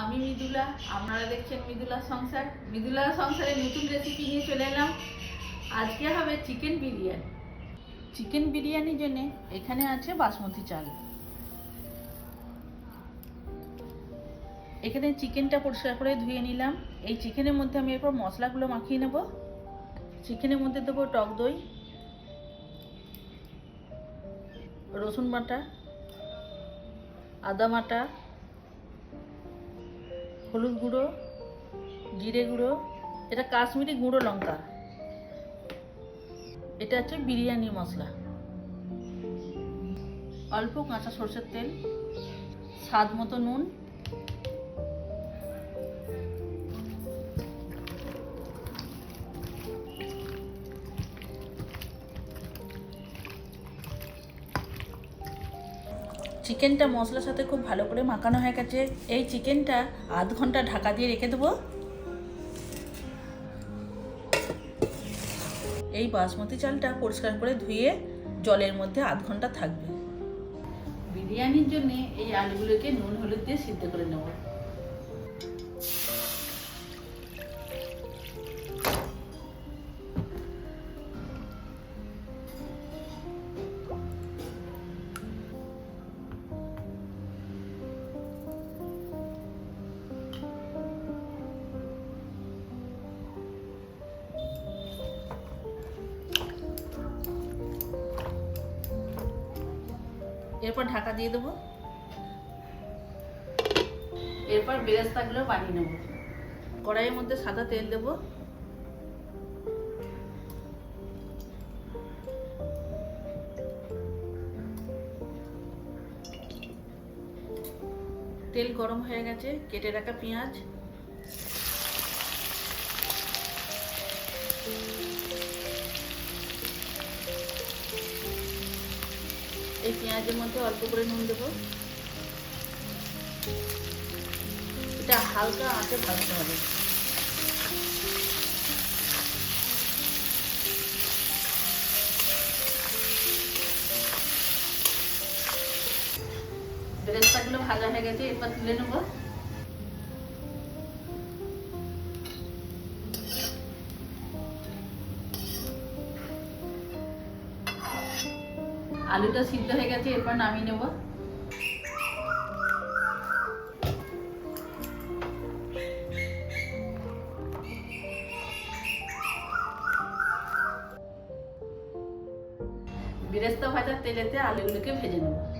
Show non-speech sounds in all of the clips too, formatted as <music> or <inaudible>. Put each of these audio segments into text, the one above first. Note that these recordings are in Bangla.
আমি মৃদুলা, আপনারা দেখছেন মৃদুলা সংসার। মৃদুলা সংসারে নতুন রেসিপি নিয়ে চলে এলাম। আজকে হবে চিকেন বিরিয়ানি। চিকেন বিরিয়ানির জন্য এখানে আছে বাসমতি চাল। এখানে চিকেনটা পরিষ্কার করে ধুয়ে নিলাম। এই চিকেনের মধ্যে আমি এরপর মশলাগুলো মাখিয়ে নেব। চিকেনের মধ্যে দেবো টক দই, রসুন বাটা, আদা বাটা হলুদ গুঁড়ো, জিরে গুঁড়ো, এটা কাশ্মীরি গুঁড়ো লঙ্কা। এটা হচ্ছে বিরিয়ানি মশলা। অল্প কাঁচা সর্ষের তেল, স্বাদ মতো নুন চিকেনটা মশলার সাথে খুব ভালো করে মাখানো হয়ে গেছে। এই চিকেনটা আধ ঘণ্টা ঢাকা দিয়ে রেখে দেবো। এই বাসমতি চালটা পরিষ্কার করে ধুয়ে জলের মধ্যে আধ ঘণ্টা থাকবে। বিরিয়ানির জন্য এই আলুগুলোকে নুন, হলুদ দিয়ে সিদ্ধ করে নেব। এরপর ঢাকা দিয়ে দেবো। এরপর বেরেস্তাগুলো বানিয়ে নেব। কড়াইয়ের মধ্যে সাদা তেল দেবো। তেল গরম হয়ে গেছে, কেটে রাখা পেঁয়াজ। পেঁয়াজের মধ্যে অল্প করে নুন দেবো। এটা হালকা আঁচে ভাজতে হবে। বেরেস্তাগুলো ভাজা হয়ে গেছে, এরপর তুলে নেব। আলুটা সিদ্ধ হয়ে গেছে এরপর নামিয়ে নেব। বিরেস্ত ভাজার তেলেতে আলুগুলোকে ভেজে নেব।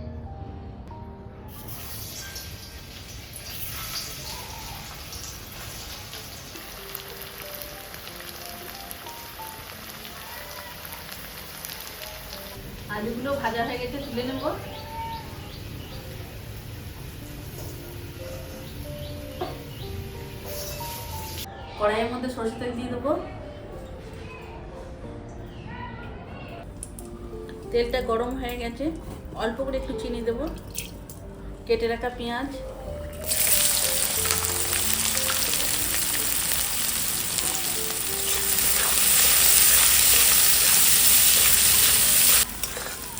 ভাজা হয়ে গেছে, তুলে নেব। কড়াইয়ের মধ্যে সরষে তেল দিয়ে দেবো। তেলটা গরম হয়ে গেছে, অল্প করে একটু চিনি দেবো। কেটে রাখা পেঁয়াজ।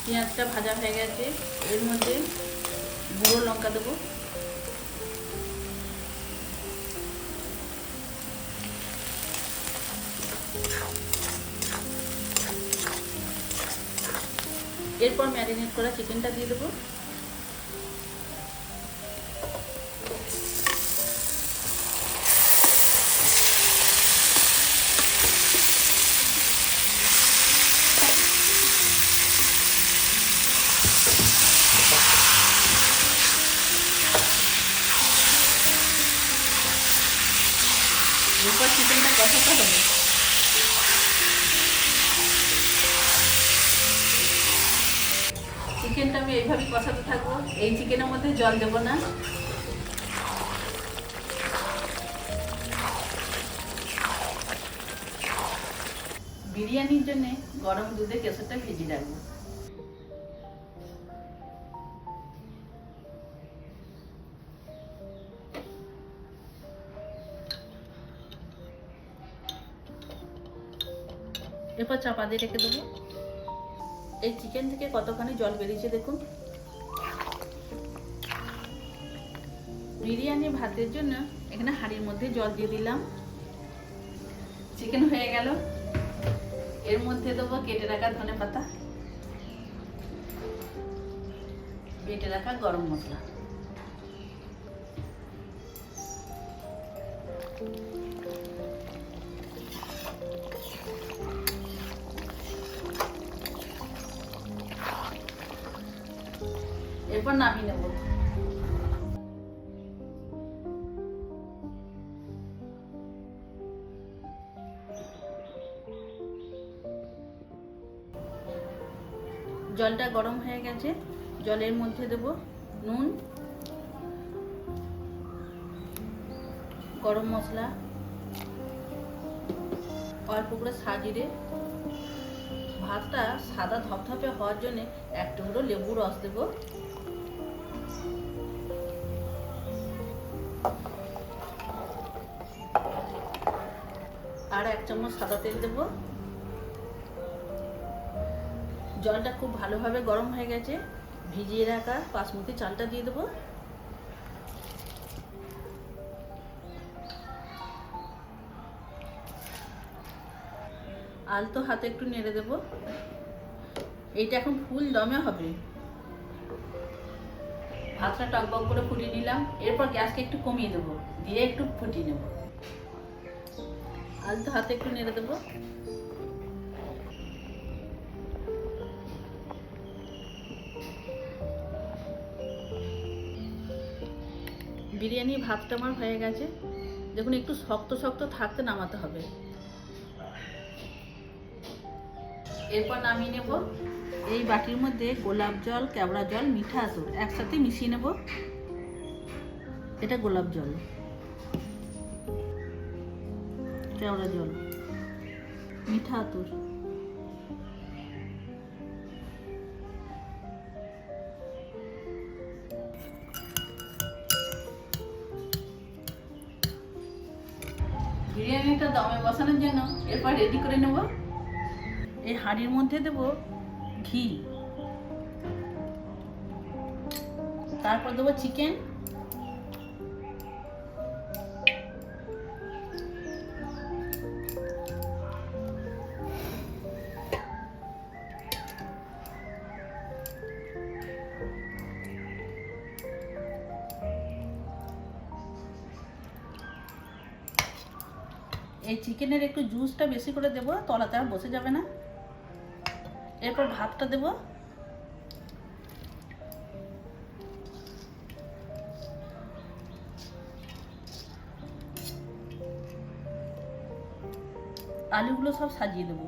পেঁয়াজটা ভাজা হয়ে গেছে। এর মধ্যে গুঁড়ো লঙ্কা দেবো। এরপর ম্যারিনেট করা চিকেনটা দিয়ে দেবো। এরপর চিকেনটা কষাতে হবে চিকেনটা আমি এইভাবে কষাতে থাকব। এই চিকেনের মধ্যে জল দেবো না। বিরিয়ানির জন্য গরম দুধে কেশরটা ভেজে রাখব। এরপর চাপা দিয়ে রেখে দেবো। এই চিকেন থেকে কতখানি জল বেরিয়েছে দেখুন। বিরিয়ানি ভাতের জন্য এখানে হাঁড়ির মধ্যে জল দিয়ে দিলাম। চিকেন হয়ে গেল। এর মধ্যে দেবো কেটে রাখা ধনে পাতা। বেটে রাখা গরম মশলা। এরপর নামিয়ে নেব। জলটা গরম হয়ে গেছে, জলের মধ্যে দেব নুন, গরম মশলা, অল্প করে সাজিরে ভাতটা সাদা ধপধপে হওয়ার জন্য এক টুকরো লেবু রস দেব। সাদা তেল দেবো। জলটা খুব ভালোভাবে গরম হয়ে গেছে। ভিজিয়ে রাখা বাসমতি চালটা দিয়ে দেবো। আলতো হাতে একটু নেড়ে দেব। এইটা এখন ফুল দমে হবে। ভাতটা টকবক করে ফুটিয়ে নিলাম। এরপর গ্যাসকে একটু কমিয়ে দেবো। দিয়ে একটু ফুটিয়ে নেব। আলতো হাতে একটু নেড়ে দেবো। বিরিয়ানি ভাতটা আমার হয়ে গেছে। দেখুন, একটু শক্ত শক্ত থাকতে নামাতে হবে। এরপর নামিয়ে নেব। এই বাটির মধ্যে গোলাপ জল কেওড়া জল, মিঠা আতর একসাথে মিশিয়ে নেব। এটা গোলাপ জল। কেওড়া জল মিঠা আতর। বিরিয়ানিটা দমে বসানোর জন্য। এরপর রেডি করে নেব। এই হাঁড়ির মধ্যে দেব ঘি। তারপর দেবো চিকেন এই চিকেনের একটু জুসটা বেশি করে দেবো, তলাতে আর বসে যাবে না। এরপর ভাতটা দেবো। আলুগুলো সব সাজিয়ে দেবো।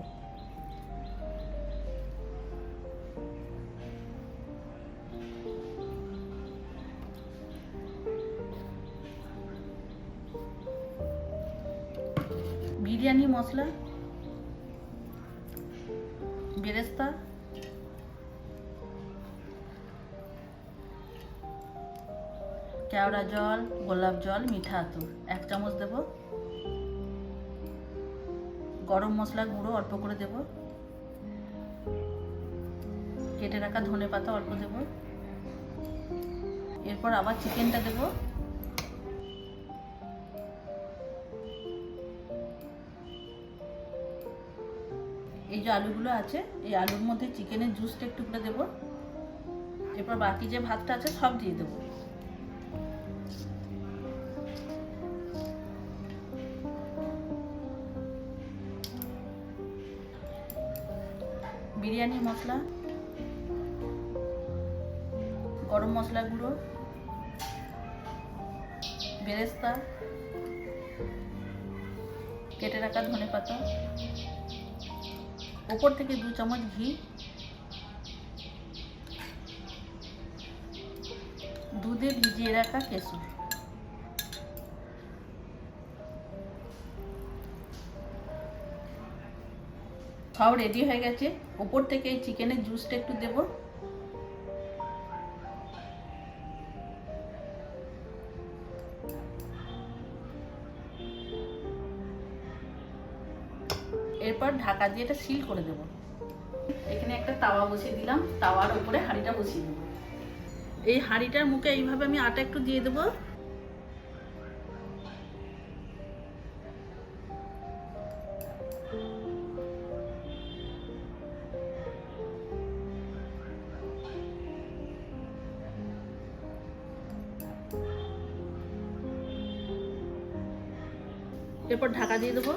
গোলাপ জল মিঠা আতর। এক চামচ দেব। গরম মশলা গুঁড়ো অল্প করে দেব। কেটে রাখা ধনে পাতা অল্প দেব। এরপর আবার চিকেনটা দেবো। এই যে আলুগুলো আছে, এই আলুর মধ্যে চিকেনের জুসটা একটু করে দেবো। এরপর বাকি যে ভাতটা আছে, সব দিয়ে দেবো। বিরিয়ানি মশলা, গরম মশলা গুঁড়ো, বেরেস্তা, কেটে রাখা ধনে পাতা, ওপর থেকে দু চামচ ঘি, দুধে ভিজিয়ে রাখা কেশর। সব রেডি হয়ে গেছে। ওপর থেকে এই চিকেনের জুসটা একটু দেব। এরপর ঢাকা দিয়ে এটা সিল করে দেব। এখানে একটা তাওয়া বসিয়ে দিলাম। তাওয়ার উপরে হাঁড়িটা বসিয়ে দেব। এই হাঁড়িটার মুখে এইভাবে আমি আটা একটু দিয়ে দেবো। Thank you. এরপর ঢাকা দিয়ে দেবো।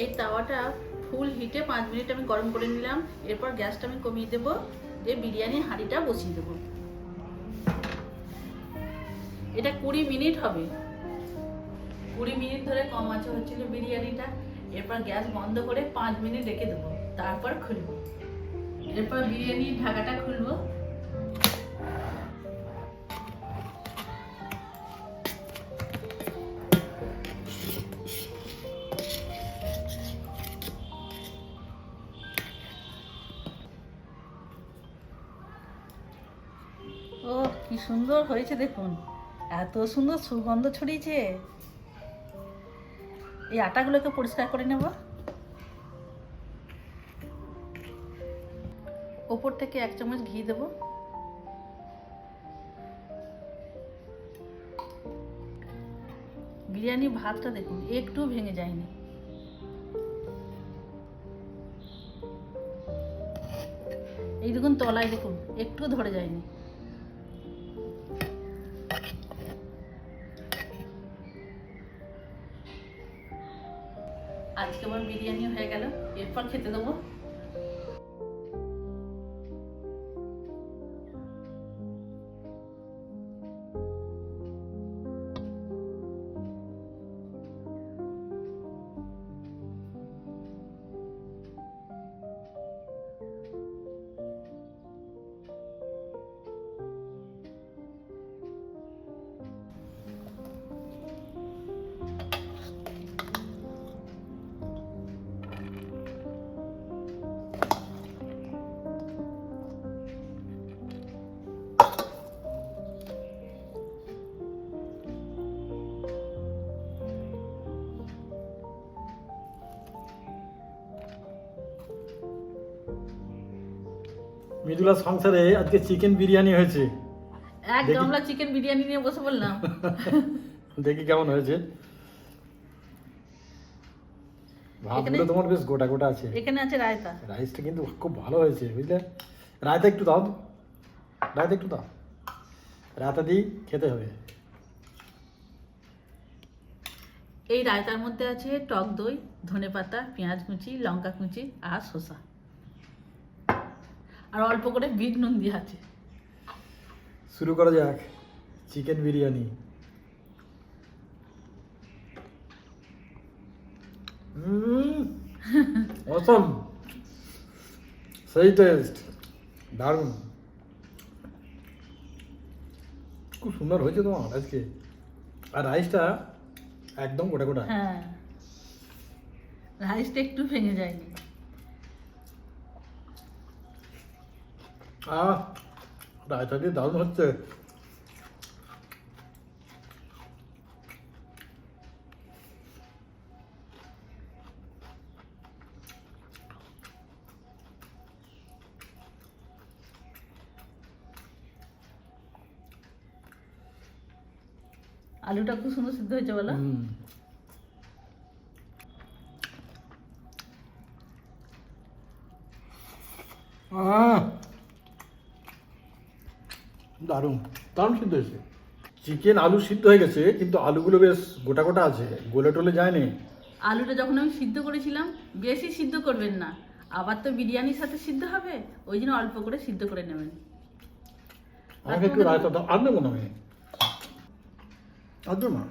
এই তাওয়াটা ফুল হিটে পাঁচ মিনিট আমি গরম করে নিলাম। এরপর গ্যাসটা আমি কমিয়ে দেবো, দিয়ে বিরিয়ানির হাঁড়িটা বসিয়ে দেবো। এটা কুড়ি মিনিট হবে। কুড়ি মিনিট ধরে কম আছে হচ্ছিল বিরিয়ানিটা। এরপর গ্যাস বন্ধ করে পাঁচ মিনিট রেখে দেবো। তারপর খুলবো। এরপর বিরিয়ানির ঢাকাটা খুলবো। কি সুন্দর হয়েছে দেখুন। এত সুন্দর সুগন্ধ ছড়িয়েছে। এই আটাগুলোকে পরিষ্কার করে নেব। ওপর থেকে এক চামচ ঘি দেব। বিরিয়ানি ভাতটা দেখুন একটু ভেঙে যায়নি। এই দেখুন তলায় দেখুন একটু ধরে যায়নি। আজকে আমার বিরিয়ানি হয়ে গেল। এরপর খেতে দেবো। মৃদুলা সংসারে আজকে চিকেন বিরিয়ানি হয়েছে। এক। গামলা চিকেন বিরিয়ানি নিয়ে বসে বললাম। <laughs> দেখি কেমন হয়েছে। ভাবগুলো তোমার বেশ গোটা গোটা আছে। এখানে আছে রায়তা। রাইসটা কিন্তু খুব ভালো হয়েছে বুঝলে? রায়তা একটু দাও। রায়তা একটু দাও। রায়তা দিয়েই খেতে হবে। এই রায়তার মধ্যে আছে টক দই ধনেপাতা পেঁয়াজ কুচি লঙ্কা কুচি আর শসা। আর অল্প করে বিট নুন দিয়ে আছে। শুরু করা যাক। চিকেন বিরিয়ানি। অসম। সেই টেস্ট দারুণ। খুব সুন্দর হয়েছে তোমার আজকে। আর রাইসটা একদম গোটা গোটা। হ্যাঁ। রাইসটা একটু ভেঙে যায়নি। আহ রায়তা দিয়ে দারুণ হচ্ছে আলুটা খুব সুন্দর সিদ্ধ হয়েছে বলো। আহ! দারুণ। দারুণ সিদ্ধ হয়েছে। চিকেন আলু সিদ্ধ হয়ে গেছে কিন্তু আলুগুলো বেশ গোটা গোটা আছে গোলে টলে যায়নি। আলুটা যখন আমি সিদ্ধ করেছিলাম বেশি সিদ্ধ করবেন না। আবার তো বিরিয়ানির সাথে সিদ্ধ হবে ওই জন্য অল্প করে সিদ্ধ করে নেবেন। আমাকে একটু রায়তা দাও। আর নেব না আমি? আর দেবো না।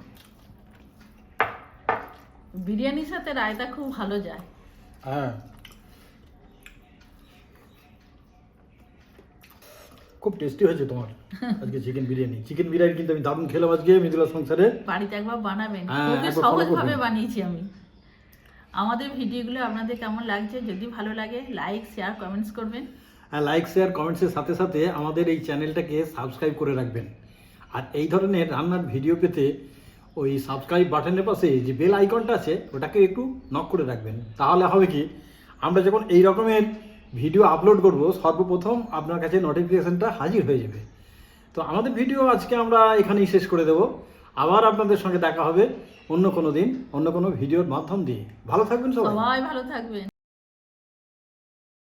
বিরিয়ানির সাথে রায়তা খুব ভালো যায়। হ্যাঁ। খুব টেস্টি হয়েছে তোমার। আজকে চিকেন বিরিয়ানি। চিকেন বিরিয়ানি কিন্তু আমি দারুণ খেলাম আজকে মৃদুলা সংসারে। বাড়িতে একবার বানাবেন। হ্যাঁ, খুবই সহজভাবে বানিয়েছি আমি। আমাদের ভিডিওগুলো আপনাদের কেমন লাগছে? যদি ভালো লাগে লাইক শেয়ার কমেন্টস করবেন। আর লাইক শেয়ার কমেন্টসের সাথে সাথে আমাদের এই চ্যানেলটাকে সাবস্ক্রাইব করে রাখবেন। আর এই ধরনের রান্নার ভিডিও পেতে ওই সাবস্ক্রাইব বাটনের পাশে যে বেল আইকনটা আছে ওটাকে একটু নক করে রাখবেন। তাহলে হবে কি আমরা যখন এই রকমের ভিডিও আপলোড করব, সর্বপ্রথম আপনার কাছে নোটিফিকেশনটা হাজির হয়ে যাবে। তো আমাদের ভিডিও আজকে আমরা এখানেই শেষ করে দেব। আবার আপনাদের সঙ্গে দেখা হবে অন্য কোনো দিন, অন্য কোনো ভিডিওর মাধ্যম দিয়ে। ভালো থাকবেন সবাই ভালো থাকবেন।